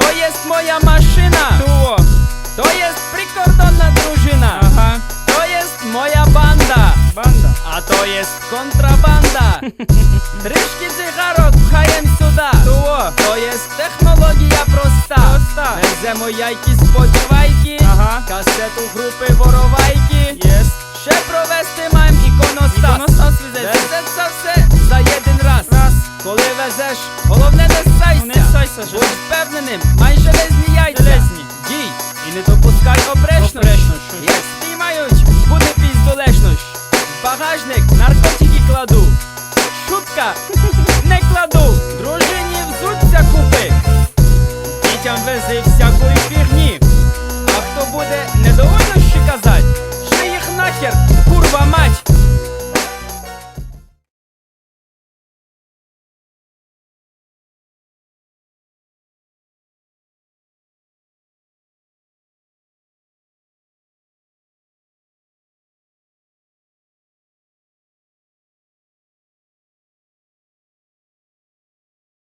To jest moja maszyna. Tuo. To jest prikordonna drużyna. Ага. To jest moja banda. Банда. A to jest kontrabanda. Трішки цигарок пхаєм сюди. Туо. То jest technologia prosta. Проста. Wezmę jajki сподівайки. Ага. Касету групи воровайки. Єсть. Ще провести маєм іконостас. Іконостас везеться. Все за один раз. Раз. Коли везеш, пасажир впевненим, майже лезні яйця Железні. дій і не допускай обрешно. Як спіймають, буде піздолешно. В Багажник наркотики кладу. Шутка не кладу, дружині взуться купи. Дітям вези всякої пі.